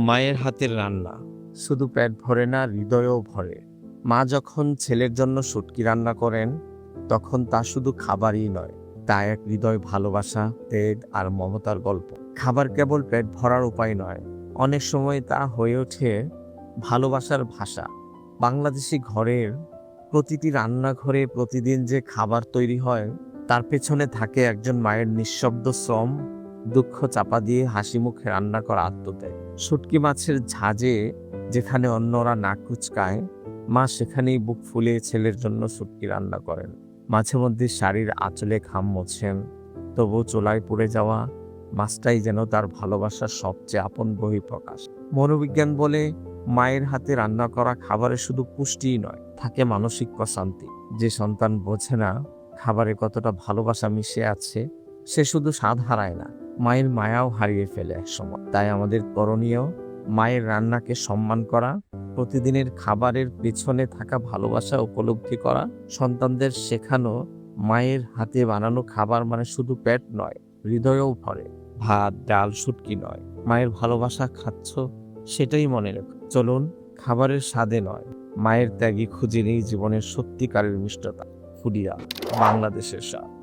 মায়ের হাতের রান্না। শুধু পেট ভরে না, হৃদয়ও ভরে। মা যখন ছেলের জন্য শুটকি রান্না করেন, তখন তা শুধু খাবারই নয়, তা এক হৃদয় ভালোবাসা, তেজ আর মমতার গল্প। খাবার কেবল পেট ভরার উপায় নয়, অনেক সময় তা হয়ে ওঠে ভালোবাসার ভাষা। বাংলাদেশি ঘরের প্রতিটি রান্নাঘরে প্রতিদিন যে খাবার তৈরি হয়, তার পেছনে থাকে একজন মায়ের নিঃশব্দ শ্রম দুঃখ চাপা দিয়ে হাসি মুখে রান্না করা আত্মত্যাগ। শুটকি মাছের ঝাঁজে যেখানে অন্যরা নাক কুচকায়, মা সেখানেই বুক ফুলিয়ে ছেলের জন্য শুটকি রান্না করেন। মাঝে মধ্যে শাড়ির আঁচলে খাম মোছেন, তবু চোলায় পড়ে যাওয়া মাছটাই যেন তার ভালোবাসার সবচেয়ে আপন বহিঃপ্রকাশ। মনোবিজ্ঞান বলে মায়ের হাতে রান্না করা খাবারে শুধু পুষ্টিই নয়, থাকে মানসিক প্রশান্তি। যে সন্তান বোঝে না খাবারে কতটা ভালোবাসা মিশে আছে সে শুধু স্বাদ হারায় না, মায়ের মায়াও হারিয়ে ফেলে একসময় তাই আমাদের করণীয়, মায়ের রান্নাকে সম্মান করা, প্রতিদিনের খাবারের পেছনে থাকা ভালোবাসা উপলব্ধি করা, সন্তানদের শেখানো, মায়ের হাতে বানানো খাবার মানে শুধু পেট নয়, হৃদয়ও ভরে। ভাত, ডাল, শুটকি নয়, মায়ের ভালোবাসা খাচ্ছ, সেটাই মনে রেখো। চলুন, খাবারের স্বাদে নয়, মায়ের ত্যাগী খুঁজে নেই জীবনের সত্যিকারের মিষ্টতা। ফুডিয়া বাংলাদেশের স্বাদ।